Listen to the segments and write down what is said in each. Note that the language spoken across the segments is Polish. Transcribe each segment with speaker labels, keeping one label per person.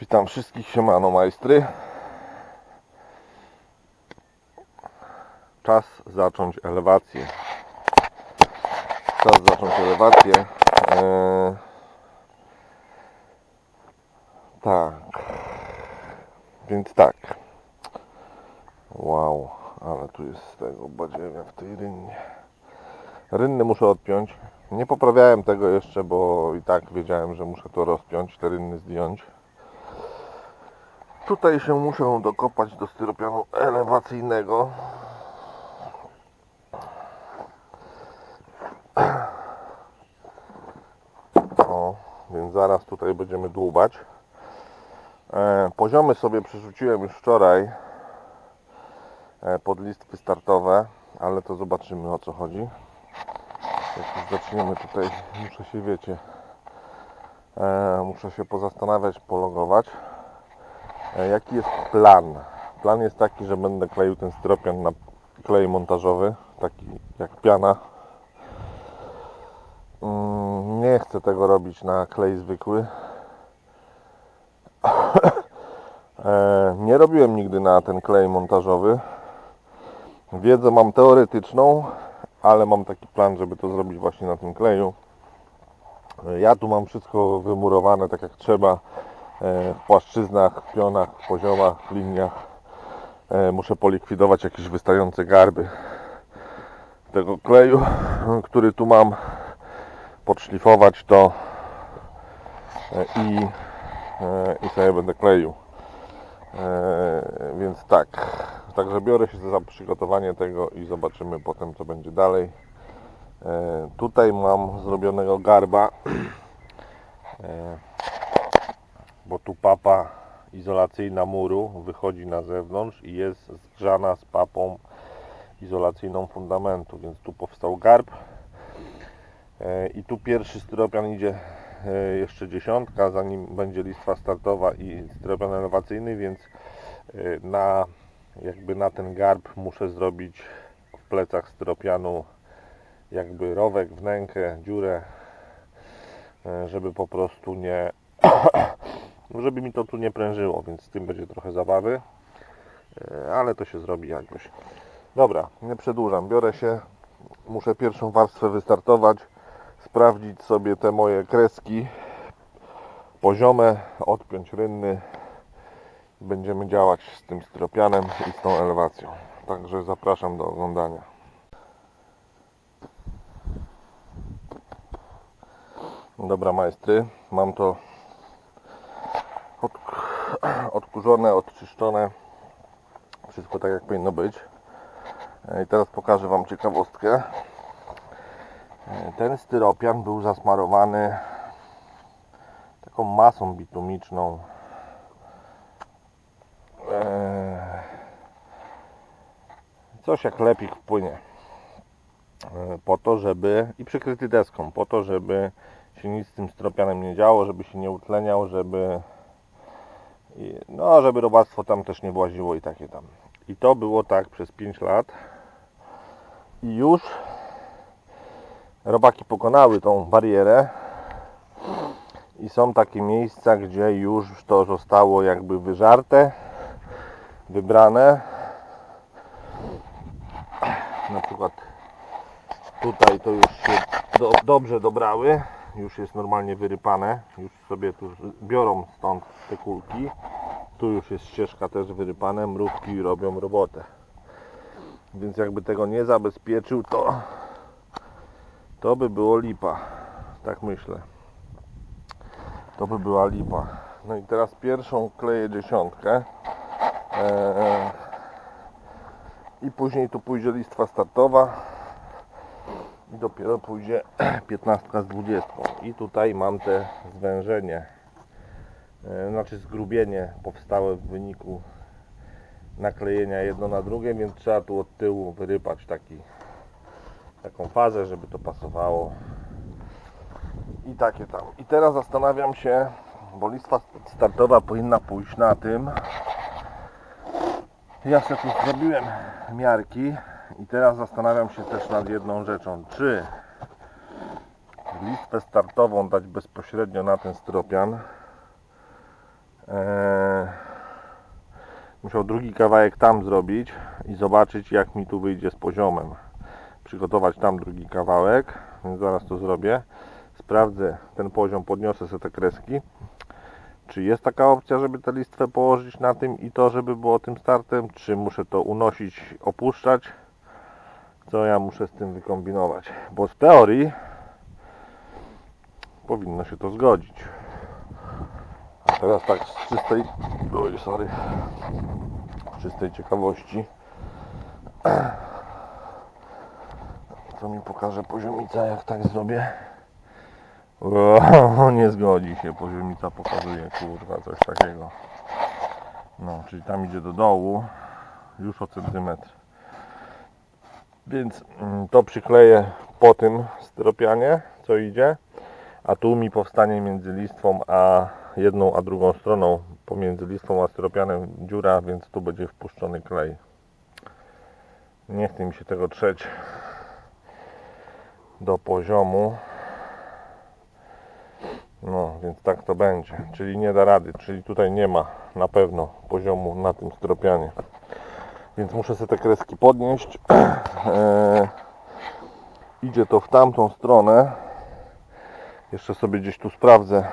Speaker 1: Witam wszystkich, siemano majstry. Czas zacząć elewację. Czas zacząć elewację. Eee, tak. Więc tak. Wow, ale tu jest z tego badziewia w tej rynnie. Rynny muszę odpiąć. Nie poprawiałem tego jeszcze, bo i tak wiedziałem, że muszę to rozpiąć, te rynny zdjąć. Tutaj się muszę dokopać do styropianu elewacyjnego. O, więc zaraz tutaj będziemy dłubać. E, poziomy sobie przerzuciłem już wczoraj e, pod listwy startowe, ale to zobaczymy o co chodzi. Jak już zaczniemy tutaj, muszę się wiecie, e, muszę się pozastanawiać, pologować. Jaki jest plan? Plan jest taki, że będę kleił ten styropian na klej montażowy, taki jak piana. Mm, Nie chcę tego robić na klej zwykły. E, Nie robiłem nigdy na ten klej montażowy. Wiedzę mam teoretyczną, ale mam taki plan, żeby to zrobić właśnie na tym kleju. E, Ja tu mam wszystko wymurowane tak jak trzeba płaszczyznach, w pionach, poziomach, liniach. E, Muszę polikwidować jakieś wystające garby tego kleju, który tu mam, podszlifować to e, i, e, i sobie będę kleił. E, Więc tak, także biorę się za przygotowanie tego i zobaczymy potem co będzie dalej. E, Tutaj mam zrobionego garba E, bo tu papa izolacyjna muru wychodzi na zewnątrz i jest zgrzana z papą izolacyjną fundamentu, więc tu powstał garb. E, i tu pierwszy styropian idzie e, jeszcze dziesiątka, zanim będzie listwa startowa i styropian elewacyjny, więc e, na jakby na ten garb muszę zrobić w plecach styropianu jakby rowek, wnękę, dziurę żeby po prostu nie żeby mi to tu nie prężyło, więc z tym będzie trochę zabawy. E, ale to się zrobi jakoś. Dobra, nie przedłużam, biorę się. Muszę pierwszą warstwę wystartować. Sprawdzić sobie te moje kreski. Poziome, odpiąć rynny. Będziemy działać z tym styropianem i z tą elewacją także zapraszam do oglądania. Dobra majstry, mam to od, odkurzone, odczyszczone. Wszystko tak jak powinno być. E, I teraz pokażę Wam ciekawostkę. E, Ten styropian był zasmarowany taką masą bitumiczną. E, Coś jak lepik wpłynie. Po to, żeby i przykryty deską, po to, żeby się nic z tym stropianem nie działo, żeby się nie utleniał, żeby i- no, żeby robactwo tam też nie właziło i takie tam. I to było tak przez 5 lat. I już robaki pokonały tą barierę i są takie miejsca, gdzie już to zostało jakby wyżarte, wybrane. Na przykład tutaj to już się do, dobrze dobrały, już jest normalnie wyrypane, już sobie tu biorą stąd te kulki. Tu już jest ścieżka też wyrypane, mrówki robią robotę. Więc jakby tego nie zabezpieczył, to to by było lipa. Tak myślę. To by była lipa. No i teraz pierwszą kleję dziesiątkę. Eee, I później tu pójdzie listwa startowa i dopiero pójdzie 15 z 20 i tutaj mam te zwężenie e, znaczy zgrubienie powstałe w wyniku naklejenia jedno na drugie więc trzeba tu od tyłu wyrypać taki taką fazę żeby to pasowało. I takie tam. I teraz zastanawiam się bo listwa startowa powinna pójść na tym. Ja sobie tu zrobiłem miarki i teraz zastanawiam się też nad jedną rzeczą. Czy listwę startową dać bezpośrednio na ten styropian, Eee, musiał drugi kawałek tam zrobić i zobaczyć jak mi tu wyjdzie z poziomem. Przygotować tam drugi kawałek, więc zaraz to zrobię. Sprawdzę ten poziom, podniosę sobie te kreski. Czy jest taka opcja, żeby tę listwę położyć na tym i to, żeby było tym startem? Czy muszę to unosić, opuszczać? Co ja muszę z tym wykombinować? Bo w teorii powinno się to zgodzić. A teraz tak z czystej, oj sorry, z czystej ciekawości, co mi pokaże poziomica, jak tak zrobię. O, nie zgodzi się, poziomica pokazuje, kurwa, coś takiego. No, czyli tam idzie do dołu, już o centymetr. Więc mm, to przykleję po tym styropianie, co idzie, a tu mi powstanie między listwą a jedną a drugą stroną, pomiędzy listwą a styropianem dziura, więc tu będzie wpuszczony klej. Nie chce mi się tego trzeć do poziomu. No, więc tak to będzie. Czyli nie da rady, czyli tutaj nie ma na pewno poziomu na tym styropianie. Więc muszę sobie te kreski podnieść. Eee, idzie to w tamtą stronę. Jeszcze sobie gdzieś tu sprawdzę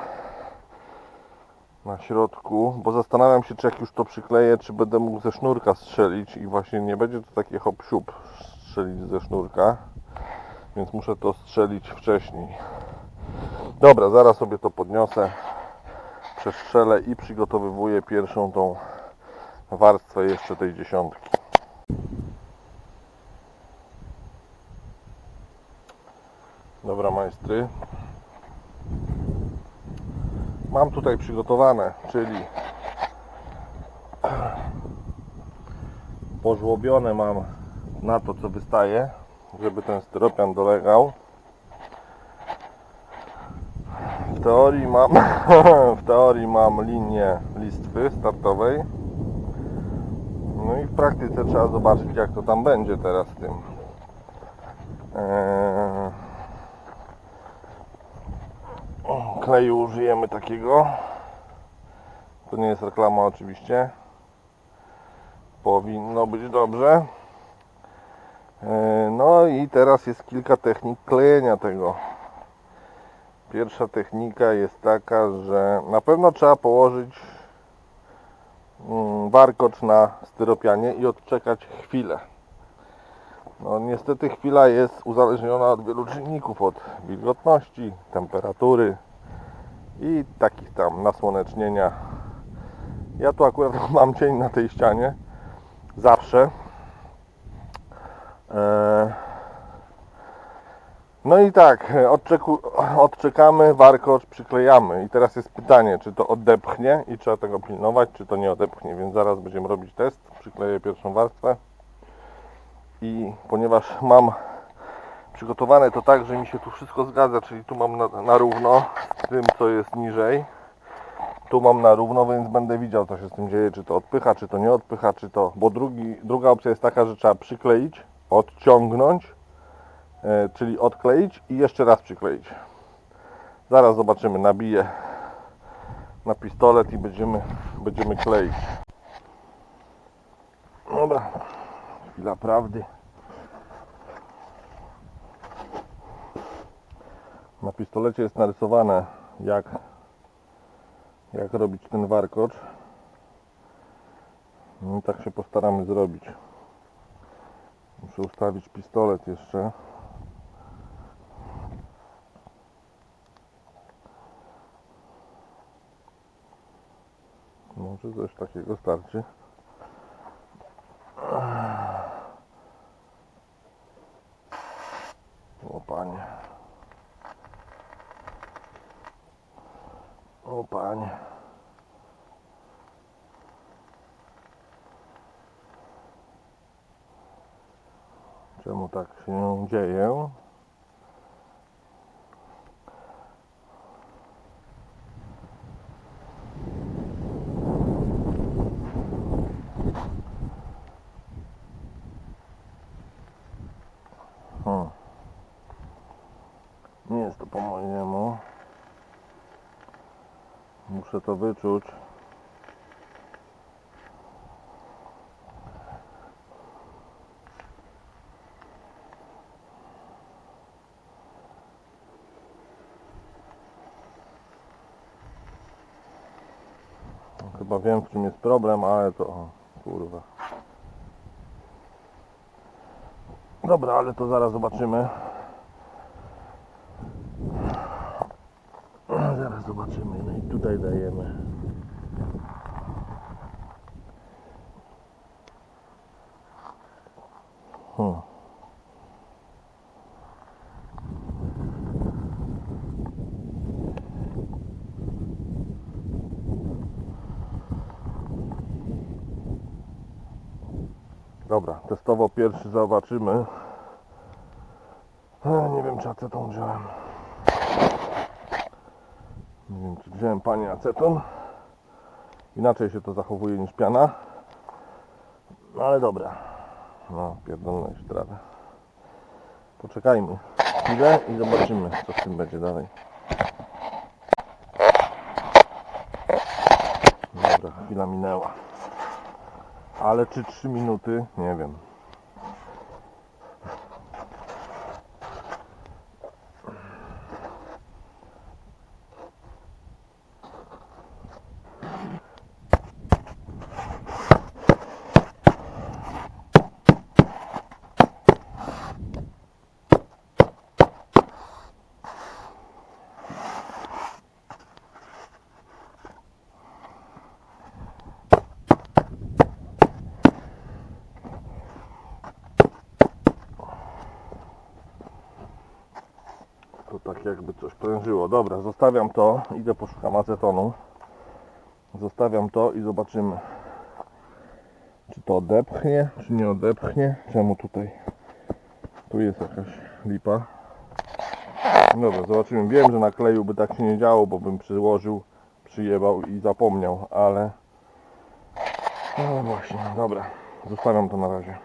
Speaker 1: na środku, bo zastanawiam się, czy jak już to przykleję, czy będę mógł ze sznurka strzelić i właśnie nie będzie to takie hop siup strzelić ze sznurka, więc muszę to strzelić wcześniej. Dobra, zaraz sobie to podniosę, przestrzelę i przygotowywuję pierwszą tą warstwę jeszcze tej dziesiątki. Dobra majstry. Mam tutaj przygotowane, czyli pożłobione mam na to co wystaje, żeby ten styropian dolegał. W teorii mam w teorii mam linię listwy startowej. No i w praktyce trzeba zobaczyć jak to tam będzie teraz z tym. Eee, kleju użyjemy takiego. To nie jest reklama oczywiście. Powinno być dobrze. Eee, No i teraz jest kilka technik klejenia tego. Pierwsza technika jest taka, że na pewno trzeba położyć mm, warkocz na styropianie i odczekać chwilę. No niestety chwila jest uzależniona od wielu czynników, od wilgotności, temperatury i takich tam nasłonecznienia. Ja tu akurat mam cień na tej ścianie, zawsze. Eee, no i tak, odczeku, odczekamy, warkocz przyklejamy. I teraz jest pytanie, czy to odepchnie i trzeba tego pilnować, czy to nie odepchnie. Więc zaraz będziemy robić test. Przykleję pierwszą warstwę. I ponieważ mam przygotowane to tak, że mi się tu wszystko zgadza, czyli tu mam na, na równo z tym, co jest niżej. Tu mam na równo, więc będę widział, co się z tym dzieje, czy to odpycha, czy to nie odpycha, czy to... Bo drugi, druga opcja jest taka, że trzeba przykleić, odciągnąć, e, czyli odkleić i jeszcze raz przykleić. Zaraz zobaczymy, nabiję na pistolet i będziemy, będziemy kleić. Dobra, chwila prawdy. Na pistolecie jest narysowane jak, jak robić ten warkocz. No i tak się postaramy zrobić. Muszę ustawić pistolet jeszcze. Może coś takiego starczy. O panie. O panie. Czemu tak się dzieje? Hmm. Nie jest to po mojemu. Muszę to wyczuć. Chyba wiem w czym jest problem, ale to kurwa. Dobra, ale to zaraz zobaczymy. Zaraz zobaczymy. No i tutaj dajemy. Hmm. Testowo pierwszy zobaczymy. E, nie wiem czy aceton wziąłem. Nie wiem czy wziąłem panie aceton. Inaczej się to zachowuje niż piana. No ale dobra. No, pierdolę jeszcze radę. Poczekajmy chwilę i zobaczymy co z tym będzie dalej. Dobra, chwila minęła. Ale czy 3 minuty? Nie wiem. To jakby coś prężyło. Dobra, zostawiam to. Idę poszukam acetonu. Zostawiam to i zobaczymy. Czy to odepchnie, czy nie odepchnie. Czemu tutaj? Tu jest jakaś lipa. Dobra, zobaczymy. Wiem, że na kleju by tak się nie działo, bo bym przyłożył, przyjebał i zapomniał, ale... No właśnie, dobra. Zostawiam to na razie.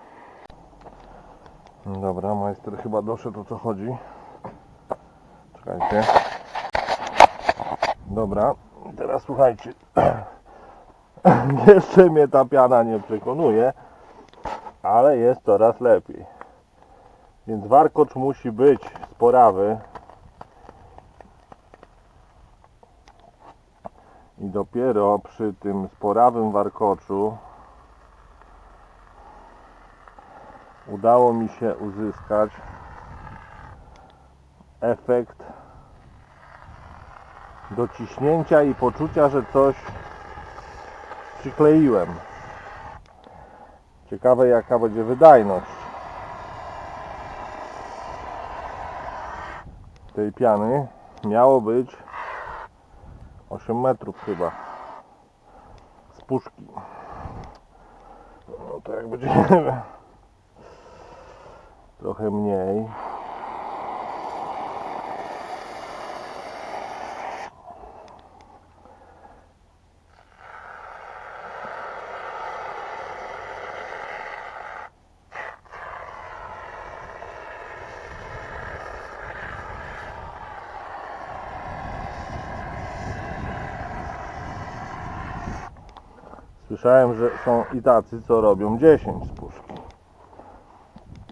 Speaker 1: Dobra, majster chyba doszedł o co chodzi. Dobra, teraz słuchajcie. Jeszcze mnie ta piana nie przekonuje, ale jest coraz lepiej. Więc warkocz musi być sporawy. I dopiero przy tym sporawym warkoczu udało mi się uzyskać efekt dociśnięcia i poczucia, że coś przykleiłem. Ciekawe jaka będzie wydajność tej piany. Miało być 8 metrów chyba z puszki. No to jak będzie trochę mniej. Słyszałem, że są i tacy, co robią 10 z puszki.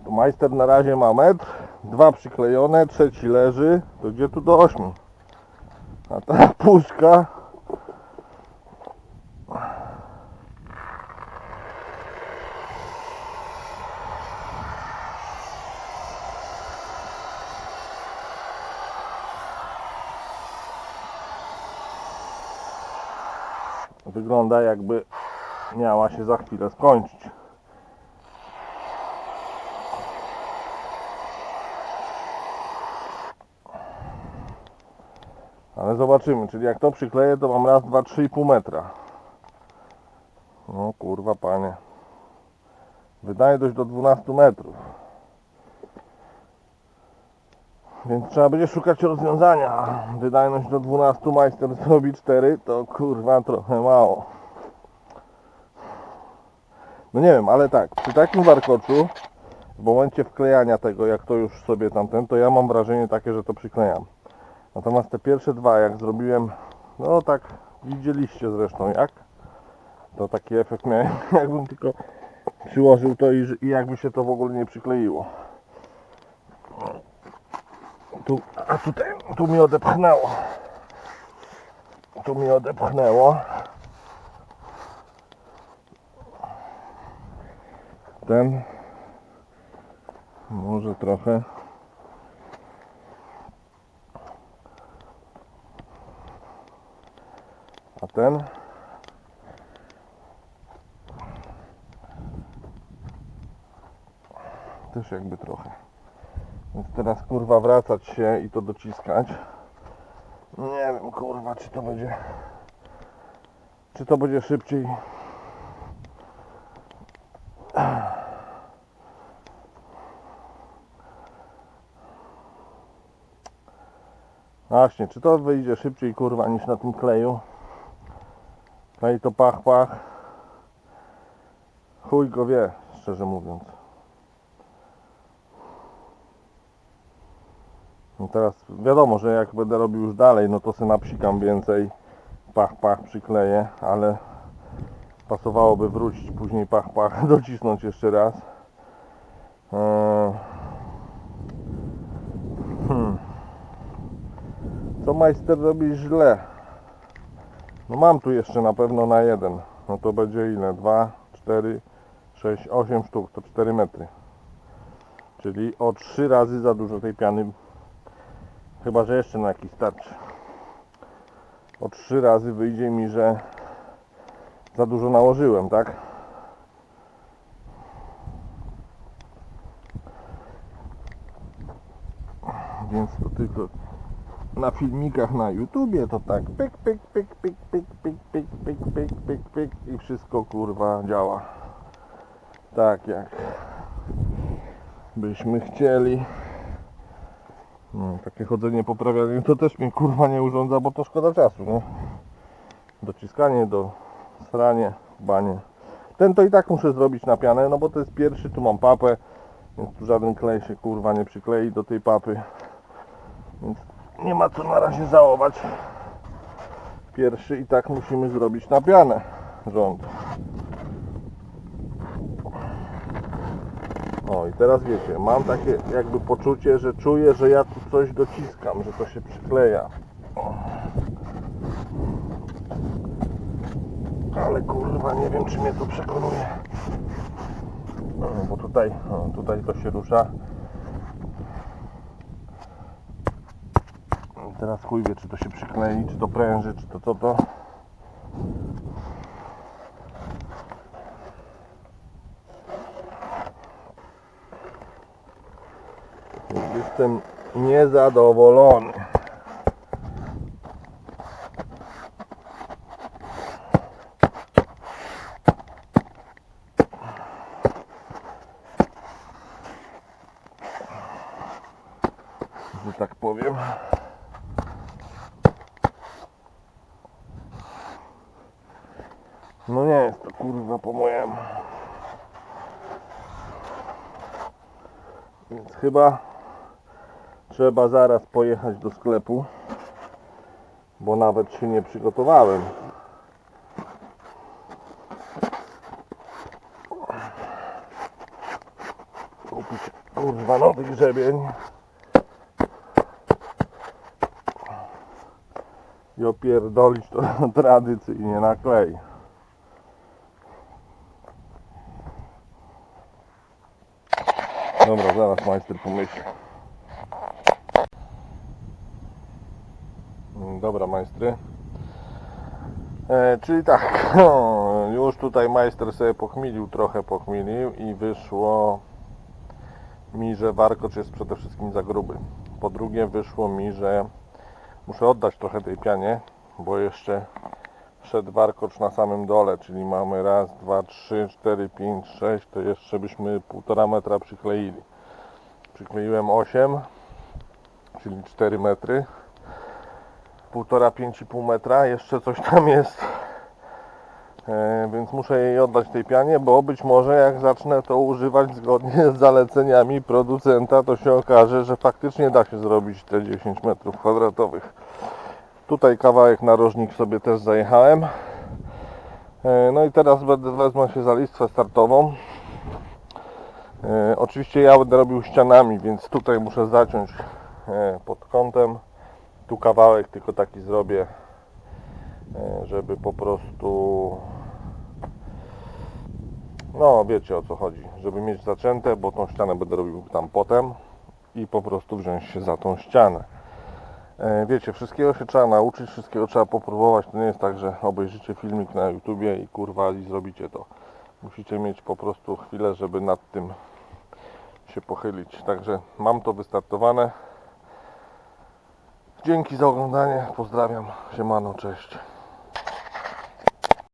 Speaker 1: To majster na razie ma metr, dwa przyklejone, trzeci leży, to gdzie tu do 8? A ta puszka wygląda jakby miała się za chwilę skończyć. Ale zobaczymy, czyli jak to przykleję, to mam raz, dwa, trzy i pół metra. No kurwa panie. Wydaje dość do 12 metrów. Więc trzeba będzie szukać rozwiązania. Wydajność do 12 majster zrobi 4, to kurwa trochę mało. No nie wiem, ale tak, przy takim warkoczu, w momencie wklejania tego, jak to już sobie tamten, to ja mam wrażenie takie, że to przyklejam. Natomiast te pierwsze dwa, jak zrobiłem, no tak widzieliście zresztą jak, to taki efekt miałem, jakbym tylko przyłożył to i, i jakby się to w ogóle nie przykleiło. Tu, a tutaj, tu mi odepchnęło. Tu mi odepchnęło. Ten. Może trochę. A ten? Też jakby trochę. Więc teraz kurwa wracać się i to dociskać. Nie wiem kurwa czy to będzie czy to będzie szybciej Właśnie, czy to wyjdzie szybciej kurwa niż na tym kleju? Klej to pach pach. Chuj go wie, szczerze mówiąc. No teraz wiadomo, że jak będę robił już dalej, no to sobie napsikam więcej. Pach pach przykleję, ale pasowałoby wrócić później pach pach, docisnąć jeszcze raz. Eee. Co majster robi źle? No mam tu jeszcze na pewno na jeden. No to będzie ile? 2, 4, 6, 8 sztuk. To 4 metry. Czyli o 3 razy za dużo tej piany. Chyba, że jeszcze na jakiś starczy. O 3 razy wyjdzie mi, że za dużo nałożyłem, tak? Więc to tylko na filmikach na YouTubie to tak pyk, pyk, pyk, pyk, pyk, pyk, pyk, pyk, pyk, pyk, pyk i wszystko kurwa działa. Tak jak byśmy chcieli. No, takie chodzenie poprawianie to też mnie kurwa nie urządza, bo to szkoda czasu, nie? Dociskanie, do sranie, banie. Ten to i tak muszę zrobić na pianę, no bo to jest pierwszy, tu mam papę, więc tu żaden klej się kurwa nie przyklei do tej papy. Więc nie ma co na razie żałować. Pierwszy i tak musimy zrobić na pianę rząd. O i teraz wiecie, mam takie jakby poczucie, że czuję, że ja tu coś dociskam, że to się przykleja. Ale kurwa nie wiem czy mnie to przekonuje. No, bo tutaj, tutaj to się rusza. Teraz chuj wie, czy to się przyklei, czy to pręży, czy to co to. Jestem niezadowolony. Że tak powiem. No nie jest to kurwa po mojemu. Więc chyba trzeba zaraz pojechać do sklepu, bo nawet się nie przygotowałem. Kupić kurwa nowy grzebień. I opierdolić to tradycyjnie na klej. Dobra, zaraz majster pomyśli. Mm, Dobra, majstry. E, czyli tak, już tutaj majster sobie pochmilił, trochę pochmilił i wyszło mi, że warkocz jest przede wszystkim za gruby. Po drugie wyszło mi, że muszę oddać trochę tej pianie, bo jeszcze wszedł warkocz na samym dole, czyli mamy raz, dwa, trzy, cztery, pięć, sześć, to jeszcze byśmy półtora metra przykleili. Przykleiłem 8, czyli 4 metry. Półtora, 5,5 metra, jeszcze coś tam jest. E, więc muszę jej oddać tej pianie, bo być może jak zacznę to używać zgodnie z zaleceniami producenta, to się okaże, że faktycznie da się zrobić te 10 metrów kwadratowych. Tutaj kawałek narożnik sobie też zajechałem. E, No i teraz wezmę się za listwę startową. E, oczywiście ja będę robił ścianami, więc tutaj muszę zaciąć e, pod kątem. Tu kawałek tylko taki zrobię, e, żeby po prostu No, wiecie o co chodzi. Żeby mieć zaczęte, bo tą ścianę będę robił tam potem i po prostu wziąć się za tą ścianę. Wiecie, wszystkiego się trzeba nauczyć, wszystkiego trzeba popróbować. To nie jest tak, że obejrzycie filmik na YouTubie i kurwa i zrobicie to. Musicie mieć po prostu chwilę, żeby nad tym się pochylić. Także mam to wystartowane. Dzięki za oglądanie. Pozdrawiam. Siemano, cześć.